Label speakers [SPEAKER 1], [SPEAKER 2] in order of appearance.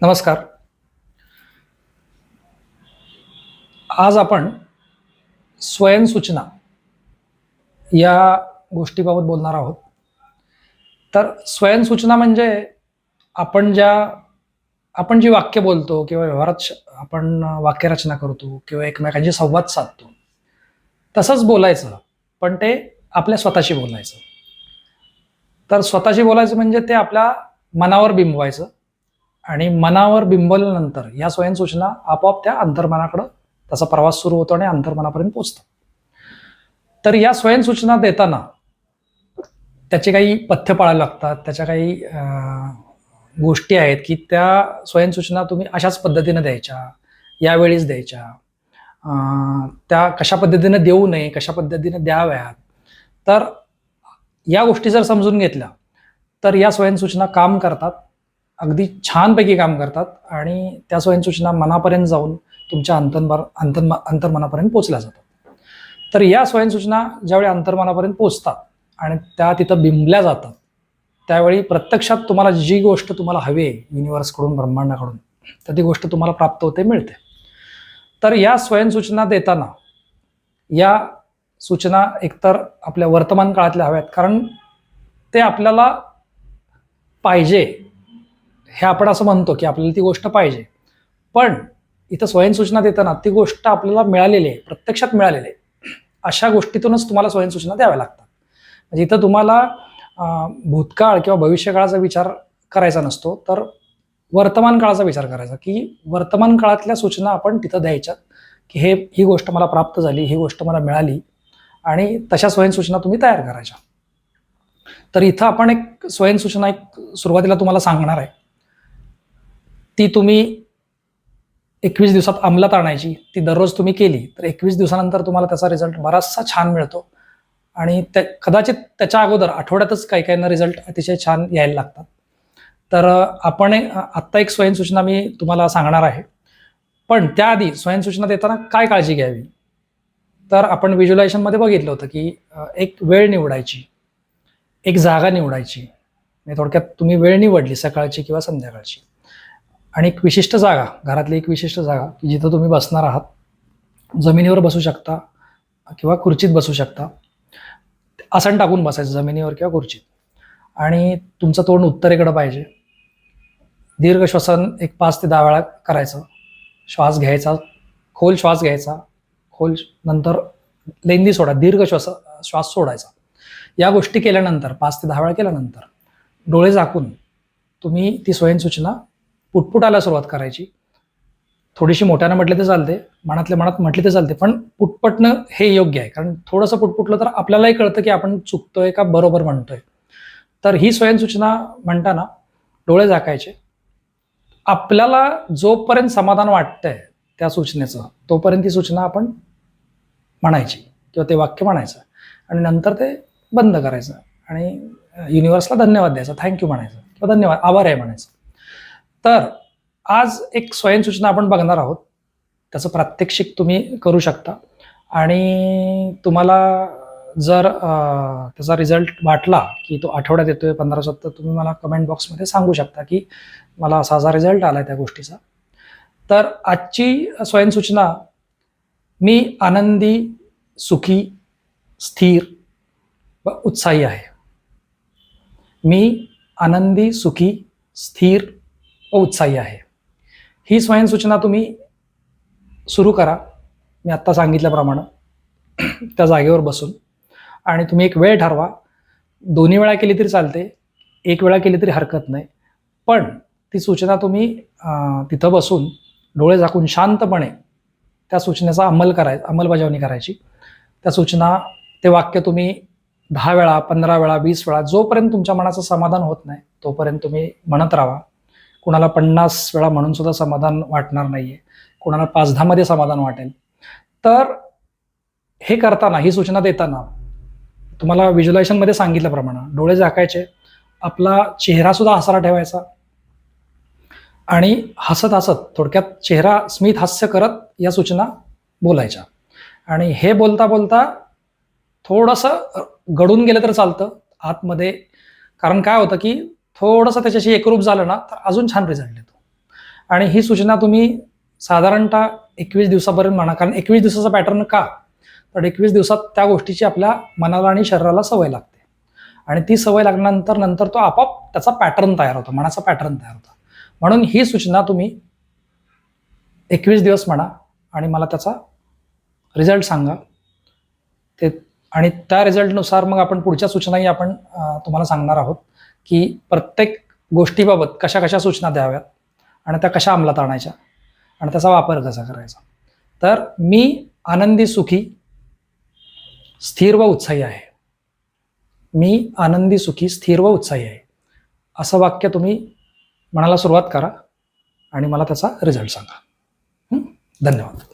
[SPEAKER 1] नमस्कार. आज आपण स्वयंसूचना या गोष्टीबाबत बोलणार आहोत. तर स्वयंसूचना म्हणजे आपण ज्या आपण जी वाक्य बोलतो किंवा व्यवहारात आपण वाक्यरचना करतो किंवा एकमेकांशी संवाद साधतो तसंच बोलायचं पण ते आपल्या स्वतःशी बोलायचं. तर स्वतःशी बोलायचं म्हणजे ते आपल्या मनावर बिंबवायचं आणि मनावर बिंबवल्यानंतर या स्वयंसूचना आपोआप त्या अंतर्मनाकडं त्याचा प्रवास सुरू होतो आणि अंतर्मनापर्यंत पोचतो तर या स्वयंसूचना देताना त्याचे काही पथ्य पाळायला लागतात त्याच्या काही गोष्टी आहेत की त्या स्वयंसूचना तुम्ही अशाच पद्धतीनं द्यायच्या यावेळीच द्यायच्या. त्या कशा पद्धतीनं देऊ नये कशा पद्धतीनं द्याव्यात. तर या गोष्टी जर समजून घेतल्या तर या स्वयंसूचना काम करतात. अगदी छानपैकी काम करतात आणि त्या स्वयंसूचना मनापर्यंत जाऊन तुमच्या अंतर्मन अंतर्म अंतर्मनापर्यंत पोचल्या जातात. तर या स्वयंसूचना ज्यावेळी अंतर्मनापर्यंत पोचतात आणि त्या तिथं बिंबल्या जातात त्यावेळी प्रत्यक्षात तुम्हाला जी गोष्ट तुम्हाला हवी आहे युनिव्हर्सकडून ब्रह्मांडाकडून तर ती गोष्ट तुम्हाला प्राप्त होते मिळते. तर या स्वयंसूचना देताना या सूचना एकतर आपल्या वर्तमान काळातल्या हव्यात कारण ते आपल्याला पाहिजे हे आपण असं म्हणतो की आपल्याला ती गोष्ट पाहिजे. पण इथं स्वयंसूचना देताना ती गोष्ट आपल्याला मिळालेली आहे प्रत्यक्षात मिळालेली आहे. अशा गोष्टीतूनच तुम्हाला स्वयंसूचना द्याव्या लागतात. म्हणजे इथं तुम्हाला भूतकाळ किंवा भविष्यकाळाचा विचार करायचा नसतो तर वर्तमान काळाचा विचार करायचा की वर्तमान काळातल्या सूचना आपण तिथं द्यायच्यात की हे ही गोष्ट मला प्राप्त झाली ही गोष्ट मला मिळाली आणि तशा स्वयंसूचना तुम्ही तयार करायच्या. तर इथं आपण एक स्वयंसूचना एक सुरुवातीला तुम्हाला सांगणार आहे. ती तुम्ही एकवीस दिवसात अंमलात आणायची ती दररोज तुम्ही केली तर एकवीस दिवसानंतर तुम्हाला त्याचा रिझल्ट बराचसा छान मिळतो. आणि त्या कदाचित त्याच्या अगोदर आठवड्यातच काही काहींना रिझल्ट अतिशय छान यायला लागतात. तर आपण एक- आत्ता एक स्वयंसूचना मी तुम्हाला सांगणार आहे. पण त्याआधी स्वयंसूचना देताना काय काळजी घ्यावी? तर आपण व्हिज्युलायझेशनमध्ये बघितलं होतं की एक वेळ निवडायची एक जागा निवडायची. म्हणजे थोडक्यात तुम्ही वेळ निवडली सकाळची किंवा संध्याकाळची. आणि एक विशिष्ट जागा घरातली एक विशिष्ट जागा की जिथं तुम्ही बसणार आहात. जमिनीवर बसू शकता किंवा खुर्चीत बसू शकता. आसन टाकून बसायचं जमिनीवर किंवा खुर्चीत. आणि तुमचं तोंड उत्तरेकडं पाहिजे. दीर्घ श्वसन एक पाच ते दहा वेळा करायचं. श्वास घ्यायचा खोल श्वास घ्यायचा. खोल नंतर लेंदी सोडा दीर्घ श्वास श्वास सोडायचा. या गोष्टी केल्यानंतर पाच ते दहा वेळा केल्यानंतर डोळे झाकून तुम्ही ती स्वयंसूचना पुटपुटायला सुरुवात करायची. थोडीशी मोठ्यानं म्हटले तर चालते मनातल्या मनात म्हटले तर चालते पण पुटपटणं हे योग्य आहे. कारण थोडंसं पुटपुटलं तर आपल्यालाही कळतं की आपण चुकतोय का बरोबर म्हणतोय. तर ही स्वयंसूचना म्हणताना डोळे झाकायचे. आपल्याला जोपर्यंत समाधान वाटतंय त्या सूचनेचं तोपर्यंत ती सूचना आपण म्हणायची किंवा ते वाक्य म्हणायचं आणि नंतर ते बंद करायचं आणि युनिव्हर्सला धन्यवाद द्यायचा थँक्यू म्हणायचं किंवा धन्यवाद आभार आहे म्हणायचं. तर आज एक स्वयंसूचना आपण बघणार आहोत. त्याचं प्रात्यक्षिक तुम्ही करू शकता. आणि तुम्हाला जर त्याचा रिझल्ट वाटला की तो आठवड्यात येतोय पंधरा तर तुम्ही मला कमेंट बॉक्समध्ये सांगू शकता की मला असा असा रिझल्ट आला त्या गोष्टीचा. तर आजची स्वयंसूचना मी आनंदी सुखी स्थिर व उत्साही आहे. मी आनंदी सुखी स्थिर व उत्साही आहे. ही स्वयंसूचना तुम्ही सुरू करा. मी आत्ता सांगितल्याप्रमाणे त्या जागेवर बसून. आणि तुम्ही एक वेळ ठरवा. दोन्ही वेळा केली तरी चालते. एक वेळा केली तरी हरकत नाही. पण ती सूचना तुम्ही तिथं बसून डोळे झाकून शांतपणे त्या सूचनेचा अंमल कराय अंमलबजावणी करायची. त्या सूचना ते वाक्य तुम्ही दहा वेळा पंधरा वेळा वीस वेळा जोपर्यंत तुमच्या मनाचं समाधान होत नाही तोपर्यंत तुम्ही म्हणत राहा. कुणाला पन्नास वेळा म्हणून सुद्धा समाधान वाटणार नाहीये. कुणाला पाच दहामध्ये समाधान वाटेल. तर हे करताना ही सूचना देताना तुम्हाला व्हिज्युलायझेशनमध्ये सांगितल्याप्रमाणे डोळे झाकायचे आपला चेहरा सुद्धा हसारा ठेवायचा आणि हसत हसत थोडक्यात चेहरा स्मित हास्य करत या सूचना बोलायच्या. आणि हे बोलता बोलता थोडंसं गडून गेलं तर चालतं आतमध्ये. कारण काय होतं की थोडंसं त्याच्याशी एकरूप झालं ना तर अजून छान रिझल्ट येतो. आणि ही सूचना तुम्ही साधारणतः एकवीस दिवसापर्यंत म्हणा कारण एकवीस दिवसाचा पॅटर्न का? तर एकवीस दिवसात त्या गोष्टीची आपल्या मनाला आणि शरीराला सवय लागते. आणि ती सवय लागल्यानंतर नंतर तो आपोआप त्याचा पॅटर्न तयार होतो मनाचा पॅटर्न तयार होतो. म्हणून ही सूचना तुम्ही एकवीस दिवस म्हणा आणि मला त्याचा रिझल्ट सांगा. ते आणि त्या रिझल्टनुसार मग आपण पुढच्या सूचनाही आपण तुम्हाला सांगणार आहोत. की प्रत्येक गोष्टीबाबत कशा कशा सूचना द्याव्यात आणि त्या कशा अंमलात आणायच्या आणि त्याचा वापर कसा करायचा. तर मी आनंदी सुखी स्थिर व उत्साही आहे. मी आनंदी सुखी स्थिर व उत्साही आहे. असं वाक्य तुम्ही म्हणायला सुरुवात करा आणि मला त्याचा रिझल्ट सांगा. धन्यवाद.